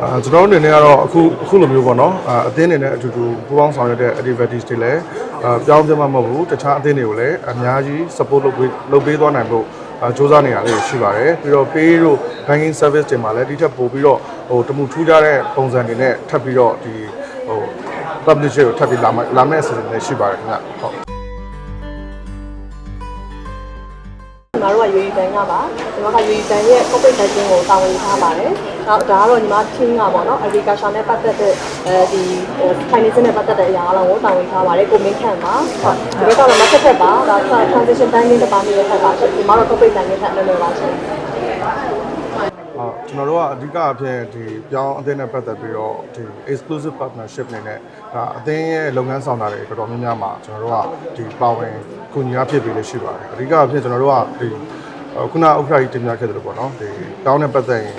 အာကျွန်တော်တို့အနေနဲ့ကတော့အခုအခုလိုမျိုးပေါ့နော်အာအသင်းအနေနဲ့အတူတူပူးပေါင်းဆောင်ရွက်တဲ့ activities တွေလည်းအာပြောင်းပြမမဟုတ်ဘူးတခြားအသင်းတွေကိုလည်းအများကြီး support လုပ်ပေးလုပ်ပေးသွားနိုင်ဖို့အာစ조사နေရလေးရှိပါတယ်ပြီးတော့ pay တို့ banking service တွေမှာလည်းဒီထက်ပိုပြီးတော့ဟိုတမှုထူးခြားတဲ့ပုံစံတွေနဲ့ထပ်ပြီးတော့ဒီဟို publisher ကိုထပ်ပြီးလာမယ့်လာမယ့်အစီအစဉ်တွေရှိပါတယ်ခင်ဗျဟုတ်ညီမတို့က UAE Bank ကပါညီမက UAE Bank ရဲ့ corporate banking ကိုတာဝန်ယူထားပါတယ်။ နောက်ဒါကတော့ညီမ team ကပေါ့နော် agriculture နဲ့ပတ်သက်တဲ့အဲဒီဟို finance နဲ့ပတ်သက်တဲ့အရာအလုံးကိုတာဝန်ယူထားပါတယ်ကိုမင်းခန့်ပါ။ဟုတ်ဒီဘက်ကတော့မဆက်ဖက်ပါဒါ transition banking တပါးမျိုးရဲ့ဖက်ပါရှင်ညီမတို့ corporate banking ဖက်လည်းလည်းပါရှင်။ဟုတ်ကျွန်တော်တို့ကအဓိကအဖြစ်ဒီပြောင်းအသင်းနဲ့ပတ်သက်ပြီးတော့ဒီ exclusive partnership အနေနဲ့ဒါအသင်းရဲ့လုပ်ငန်းဆောင်တာတွေတော်တော်များများမှာကျွန်တော်တို့ကဒီပါဝင်ကူညီအားဖြစ်ပြီးလည်းရှိပါတယ်အဓိကအဖြစ်ကျွန်တော်တို့ကဒီခုနဥက္ကဋ္ဌကြီးတင်ပြခဲ့တယ်လို့ပေါ့နော်ဒီတောင်းနဲ့ပတ်သက်ရင်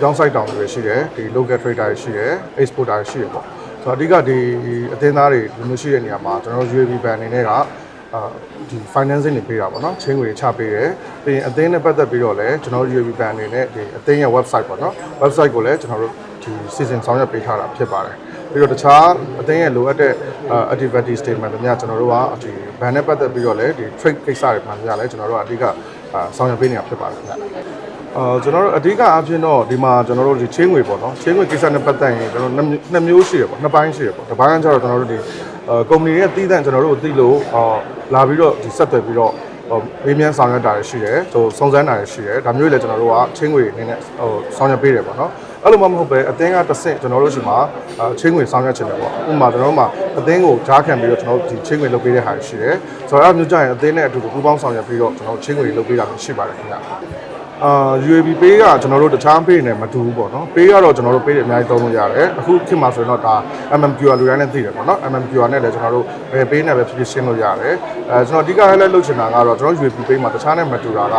ပြောင်း site တောင်းတွေရှိတယ်ဒီ local trader တွေရှိတယ် exporter တွေရှိတယ်ပေါ့ဆိုတော့အဓိကဒီအသင်းသားတွေဒီမျိုးရှိတဲ့နေရာမှာကျွန်တော်တို့ UAB ban အနေနဲ့ကအာဒီ financing တွေပေးတာပေါ့နော်ချင်းငွေချပေးတယ်ပြီးရင်အသင်းနဲ့ပတ်သက်ပြီးတော့လည်းကျွန်တော်တို့ UAB ban အနေနဲ့ဒီအသင်းရဲ့ website ပေါ့နော် website ကိုလည်းကျွန်တော်တို့ဒီ season ဆောင်ရွက်ပေးထားတာဖြစ်ပါတယ်ပြီးတော့တခြားအသင်းရဲ့လိုအပ်တဲ့ activity statement တွေများကျွန်တော်တို့ကဒီ ban နဲ့ပတ်သက်ပြီးတော့လည်းဒီ trade ကိစ္စတွေမှများလည်းကျွန်တော်တို့ကအဓိကအာဆောင်ရွက်ပေးနေတာဖြစ်ပါတယ်ခင်ဗျ အာကျွန်တော်တို့အဓိကအဖြစ်တော့ဒီမှာကျွန်တော်တို့ဒီချင်းငွေပေါ့နော်ချင်းငွေကိစ္စနဲ့ပတ်သက်ရင်ကျွန်တော်နှစ်နှစ်မျိုးရှိရပေါ့နှစ်ပိုင်းရှိရပေါ့တစ်ပိုင်းကကျတော့ကျွန်တော်တို့ဒီအဲကုမ္ပဏီရဲ့တည်တံ့ကျွန်တော်တို့ကိုသိလို့အာလာပြီးတော့ဒီဆက်သွယ်ပြီးတော့ဟိုမေးမြန်းဆောင်ရွက်တာတွေရှိတယ်ဟိုစုံစမ်းတာတွေရှိတယ်ဒါမျိုးတွေလည်းကျွန်တော်တို့ကချင်းငွေအနေနဲ့ဟိုဆောင်ရွက်ပေးတယ်ပေါ့နော်အဲ့လိုမှမဟုတ်ပဲအသင်းကတစ်ဆင့်ကျွန်တော်တို့ရှိမှာအာချင်းငွေဆောင်ရွက်ချင်တယ်ပေါ့ဥပမာကျွန်တော်တို့မှာအသင်းကိုဂျားခံပြီးတော့ကျွန်တော်တို့ဒီချင်းငွေလုပ်ပေးတဲ့ဟာရှိတယ်ဆိုတော့အဲ့မျိုးကြရင်အသင်းနဲ့အတူတူပူးပေါင်းဆောင်ရွက်ပြီးတော့ကျွန်တော်တို့ချင်းငွေလုပ်ပေးတာမျိုးရှိပါတယ်ခင်ဗျာ အာ UAB pay ကကျွန်တော်တို့တခြား pay နဲ့မတူဘူးပေါ့နော် pay ကတော့ကျွန်တော်တို့ pay တွေအများကြီးသုံးလို့ရတယ်အခုခေတ်မှာဆိုရင်တော့ဒါ MMQR လူတိုင်းနဲ့သိတယ်ပေါ့နော် MMQR နဲ့လည်းကျွန်တော်တို့ဘယ် pay နဲ့ပဲဖြစ်ဖြစ်ရှင်းလို့ရတယ်အဲကျွန်တော်အဓိက highlight လုပ်ချင်တာကတော့ကျွန်တော် UAB pay မှာတခြားနဲ့မတူတာက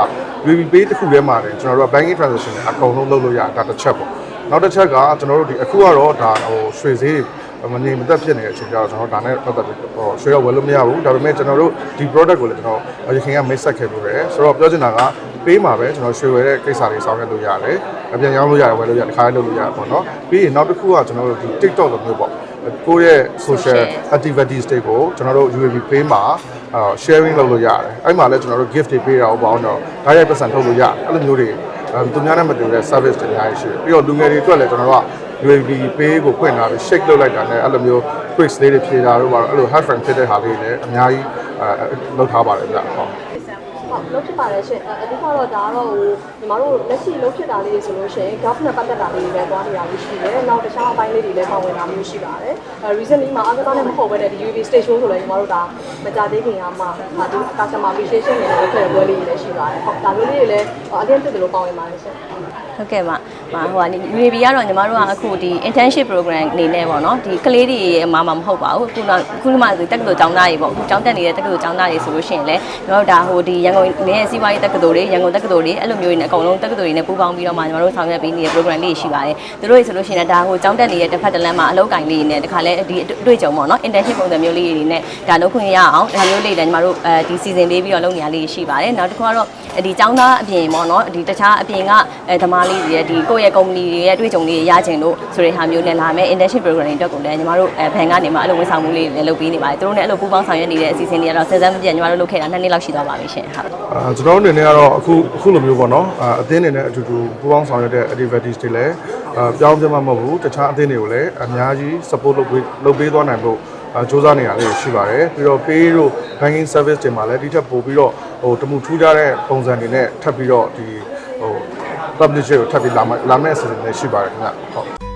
UAB pay တစ်ခုထဲမှာတင်ကျွန်တော်တို့က banking transaction တွေအကုန်လုံးလုပ်လို့ရတယ်ဒါတစ်ချက်ပေါ့နောက်တစ်ချက်ကကျွန်တော်တို့ဒီအခုကတော့ဒါဟိုရွှေဈေးတွေမနေမသက်ဖြစ်နေတဲ့အချိန်ကျတော့ကျွန်တော်ဒါနဲ့ပတ်သက်ပြီးဟိုရွှေတော့ဝယ်လို့မရဘူးဒါပေမဲ့ကျွန်တော်တို့ဒီ product ကိုလည်းကျွန်တော်ရခင်ကမိတ်ဆက်ခဲ့လို့ရတယ်ဆိုတော့ပြောချင်တာက ပေးမှာပဲကျွန်တော်ရွှေဝယ်တဲ့ကိစ္စတွေဆောင်ရွက်လို့ရတယ်အပြန်ရောင်းလို့ရတယ်ဝယ်လို့ရတယ်တစ်ခါလေးလုပ်လို့ရတယ်ပေါ့နော်ပြီးရင်နောက်တစ်ခုကကျွန်တော်တို့ဒီ TikTok လိုမျိုးပေါ့ကိုယ့်ရဲ့ social activities တွေကိုကျွန်တော်တို့ UAB ပေးမှာအာ sharing လုပ်လို့ရတယ်အဲ့မှာလည်းကျွန်တော်တို့ gift တွေပေးတာဟုတ်ပါအောင်တော့ဒါရိုက်ပတ်စံထုတ်လို့ရတယ်အဲ့လိုမျိုးတွေအဲသူများနဲ့မတူတဲ့ service တွေအများကြီးရှိတယ်ပြီးတော့လူငယ်တွေအတွက်လည်းကျွန်တော်တို့က UAB pay ကိုဖွင့်လာပြီး shake လုပ်လိုက်တာနဲ့အဲ့လိုမျိုး quiz လေးတွေဖြေတာတို့ပါတော့အဲ့လို hard friend ဖြစ်တဲ့ဟာလေးတွေလည်းအများကြီးအဲလုပ်ထားပါတယ်ဗျဟုတ် ဟုတ်လုပ်ဖြစ်ပါတယ်ရှင်အဓိကတော့ဒါကတော့ဟိုညီမတို့လက်ရှိလုပ်ဖြစ်တာလေးဆိုလို့ရှိရင် government ပတ်သက်တာလေးတွေလည်းသွားနေတာမျိုးရှိတယ်။နောက်တခြားအပိုင်းလေးတွေလည်းပါဝင်တာမျိုးရှိပါတယ်။အဲ recently မှာအားကစားနဲ့မဟုတ်ဘဲနဲ့ဒီ UV stage show ဆိုလည်းညီမတို့ဒါမကြသေးခင်ကမှဒါဒီ customer appreciation တွေနဲ့ဖွဲ့ပွဲလေးတွေလည်းရှိပါတယ်။ဟုတ်ဒါမျိုးလေးတွေလည်းအရင်ဖြစ်တယ်လို့ပါဝင်ပါတယ်ရှင်။ဟုတ်ကဲ့ပါမဟိုက UAB ကတော့ညီမတို့ကအခုဒီ internship program အနေနဲ့ပေါ့နော်ဒီကလေးတွေအမှားမှာမဟုတ်ပါဘူးအခုတော့အခုမှဆိုတက္ကသိုလ်ကျောင်းသားတွေပေါ့အခုကျောင်းတက်နေတဲ့တက္ကသိုလ်ကျောင်းသားတွေဆိုလို့ရှိရင်လည်းညီမတို့ဒါဟိုဒီရန်ကုန်နေစီးပွားရေးတက္ကသိုလ်တွေရန်ကုန်တက္ကသိုလ်တွေအဲ့လိုမျိုးတွေနဲ့အကုန်လုံးတက္ကသိုလ်တွေနဲ့ပူးပေါင်းပြီးတော့မှညီမတို့ဆောင်ရွက်ပေးနေတဲ့ program လေးရှိပါတယ်သူတို့တွေဆိုလို့ရှိရင်လည်းဒါဟိုကျောင်းတက်နေတဲ့တစ်ဖက်တစ်လမ်းမှာအလုပ်ကိုင်လေးတွေနဲ့တခါလဲဒီအတွေ့အကြုံပေါ့နော် internship ပုံစံမျိုးလေးတွေနဲ့ဒါလုပ်ခွင့်ရအောင်ဒါမျိုးလေးလည်းညီမတို့အဲဒီ season ပေးပြီးတော့လုပ်နေရလေးရှိပါတယ်နောက်တစ်ခုကတော့ဒီကျောင်းသားအပြင်ပေါ့နော်ဒီတခြားအပြင်ကအဲသမားလေးတွေရဲ့ဒီကိုယ့်ရဲ့ company တွေရဲ့တွေ့ကြုံလေးတွေရချင်လို့ဆိုတဲ့ဟာမျိုးနဲ့လာမယ် internship program တွေအတွက်ကိုလည်းညီမတို့အဲဘန်ကနေမှအဲ့လိုဝန်ဆောင်မှုလေးတွေလည်းလုပ်ပေးနေပါတယ်သူတို့နဲ့အဲ့လိုပူးပေါင်းဆောင်ရွက်နေတဲ့အစီအစဉ်တွေကတော့ဆက်စပ်မပြတ်ညီမတို့လုပ်ခဲ့တာနှစ်နှစ်လောက်ရှိသွားပါပြီရှင်ဟုတ်အာကျွန်တော်တို့အနေနဲ့ကတော့အခုအခုလိုမျိုးပေါ့နော်အာအသင်းအနေနဲ့အတူတူပူးပေါင်းဆောင်ရွက်တဲ့ activities တွေလည်းအာပြောင်းပြမမဟုတ်ဘူးတခြားအသင်းတွေကိုလည်းအများကြီး support လုပ်ပေးလုပ်ပေးသွားနိုင်ဖို့အာစ조사နေရလေးရှိပါတယ်ပြီးတော့ pay တို့ banking service တွေမှာလည်းဒီထက်ပိုပြီးတော့ဟိုတမှုထူးခြားတဲ့ပုံစံတွေနဲ့ထပ်ပြီးတော့ဒီဟို publisher ကိုထပ်ပြီးလာမယ့်လာမယ့်အစီအစဉ်တွေရှိပါတယ်ခင်ဗျဟုတ်